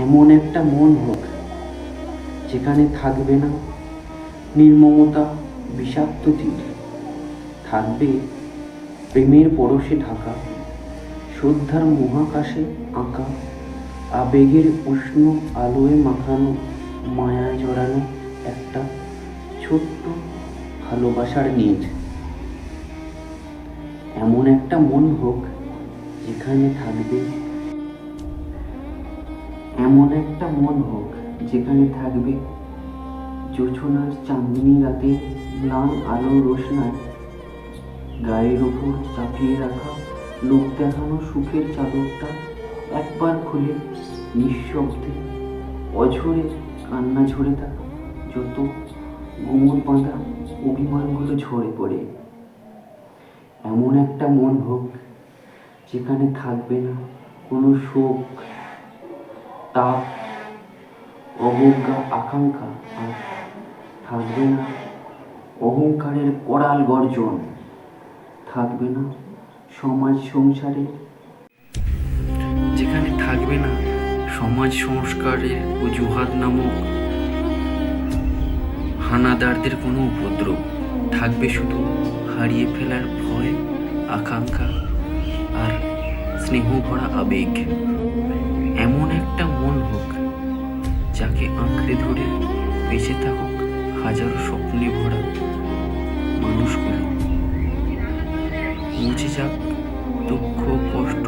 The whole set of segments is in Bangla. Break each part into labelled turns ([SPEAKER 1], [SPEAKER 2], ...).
[SPEAKER 1] এমন একটা মন হোক যেখানে থাকবে না নির্মমতা, বিষাক্ত তীর। থাকবে প্রেমের পরশে ঢাকা, শ্রদ্ধার মহাকাশে আঁকা, আবেগের উষ্ণ আলোয় মাখানো মায়া জড়ানো একটা ছোট্ট ভালোবাসার নীড় এমন একটা মন হোক যেখানে থাকবে এমন একটা মন হোক যেখানে থাকবে জোছনার চাঁদনি রাতে ম্লান আলোর রোশনায়, গায়ের ওপর চাপিয়ে রাখা লোক দেখানো সুখের চাদরটা একবার খুলে নিঃশব্দে অঝরে কান্না ঝরে থাকা যত গোমর বাঁধা অভিমানগুলো ঝরে পড়ে। এমন একটা মন হোক যেখানে থাকবে না কোনো শোক তাপ অবজ্ঞা আকাঙ্ক্ষা আর থাকবে না অহংকারের করাল গর্জন থাকবে না সমাজ সংসারে যেখানে থাকবে না সমাজ সংস্কারের অজুহাত নামক হানাদারদের কোনো উপদ্রব থাকবে শুধু হারিয়ে ফেলার ভয় আকাঙ্ক্ষা আর স্নেহ ভরা আবেগ, এমন একটা মন হোক যাকে আঁকড়ে ধরে বেঁচে থাকুক হাজারো স্বপ্নে ভরা মানুষগুলো। মুছে যাক দুঃখ, কষ্ট,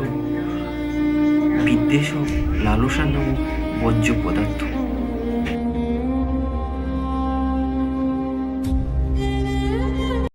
[SPEAKER 1] বিদ্বেষ লালসা নামক বর্জ্য পদার্থ